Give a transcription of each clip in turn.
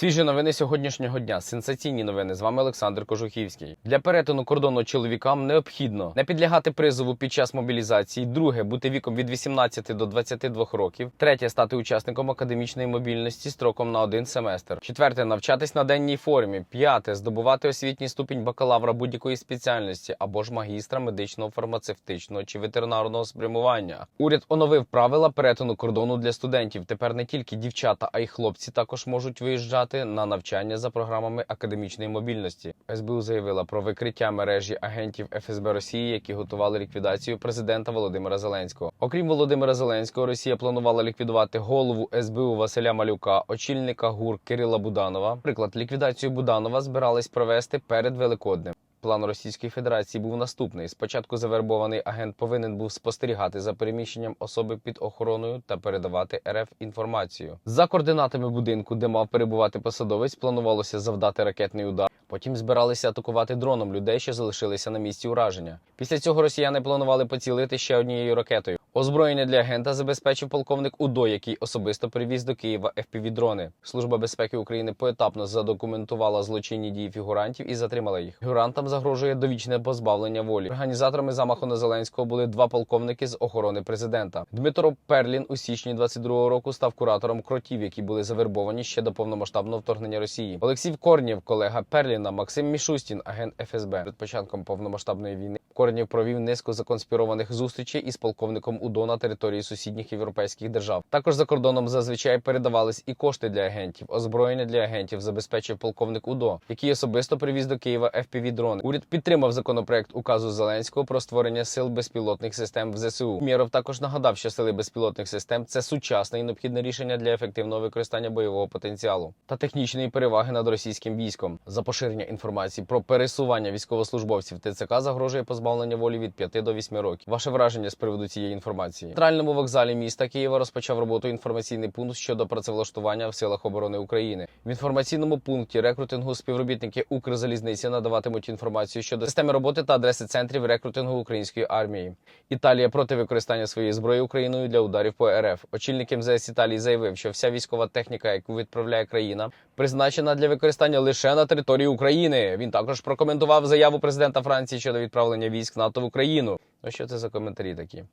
Свіжі новини сьогоднішнього дня. Сенсаційні новини. З вами Олександр Кожухівський. Для перетину кордону чоловікам необхідно не підлягати призову під час мобілізації. Друге бути віком від 18 до 22 років. Третє стати учасником академічної мобільності строком на один семестр. Четверте навчатись на денній формі. П'яте здобувати освітній ступінь бакалавра будь-якої спеціальності або ж магістра медичного, фармацевтичного чи ветеринарного спрямування. Уряд оновив правила перетину кордону для студентів. Тепер не тільки дівчата, а й хлопці також можуть виїжджати на навчання за програмами академічної мобільності. СБУ заявила про викриття мережі агентів ФСБ Росії, які готували ліквідацію президента Володимира Зеленського. Окрім Володимира Зеленського, Росія планувала ліквідувати голову СБУ Василя Малюка, очільника ГУР Кирила Буданова. Приклад ліквідацію Буданова збирались провести перед Великоднем. План Російської Федерації був наступний: спочатку завербований агент повинен був спостерігати за переміщенням особи під охороною та передавати РФ інформацію. За координатами будинку, де мав перебувати посадовець, планувалося завдати ракетний удар. Потім збиралися атакувати дроном людей, що залишилися на місці ураження. Після цього росіяни планували поцілити ще однією ракетою. Озброєння для агента забезпечив полковник УДО, який особисто привіз до Києва FPV-дрони. Служба безпеки України поетапно задокументувала злочинні дії фігурантів і затримала їх. Фігурантам загрожує довічне позбавлення волі. Організаторами замаху на Зеленського були два полковники з охорони президента. Дмитро Перлін у січні 22-го року став куратором кротів, які були завербовані ще до повномасштабного вторгнення Росії. Олексій Корнєв, колега Перліна, Максим Мішустін, агент ФСБ. Перед початком повномасштабної війни Корнєв провів низку законспірованих зустрічей із полковником УДО на території сусідніх європейських держав. Також за кордоном зазвичай передавались і кошти для агентів. Озброєння для агентів забезпечив полковник УДО, який особисто привіз до Києва fpv дрони. Уряд підтримав законопроект указу Зеленського про створення сил безпілотних систем в ЗСУ. Мєров також нагадав, що сили безпілотних систем це сучасне і необхідне рішення для ефективного використання бойового потенціалу та технічної переваги над російським військом. За поширення інформації про пересування військовослужбовців ТЦК загрожує позбавлення волі від 5 до 8 років. Ваше враження з приводу цієї інформації? В центральному вокзалі міста Києва розпочав роботу інформаційний пункт щодо працевлаштування в силах оборони України. В інформаційному пункті рекрутингу співробітники Укрзалізниці надаватимуть інформацію щодо системи роботи та адреси центрів рекрутингу української армії. Італія проти використання своєї зброї Україною для ударів по РФ. Очільник МЗС Італії заявив, що вся військова техніка, яку відправляє країна, призначена для використання лише на території України. Він також прокоментував заяву президента Франції щодо відправлення військ НАТО в Україну. Ну що це за коментарі такі?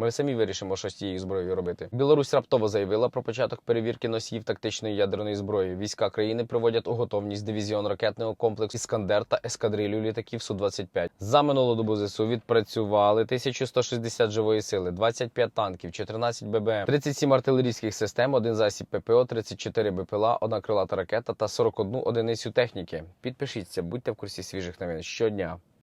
Ми самі вирішимо, що з цією зброєю робити. Білорусь раптово заявила про початок перевірки носіїв тактичної ядерної зброї. Війська країни приводять у готовність дивізіон ракетного комплексу Іскандер та ескадрилю літаків су 25 За минулу добу ЗСУ відпрацювали 1160 живої сили, 25 танків, 14 ББМ, 37 артилерійських систем, один засіб ППО, 34 БПЛА, одна крилата ракета та 41 одиницю техніки. Підпишіться, будьте в курсі свіжих новин щодня.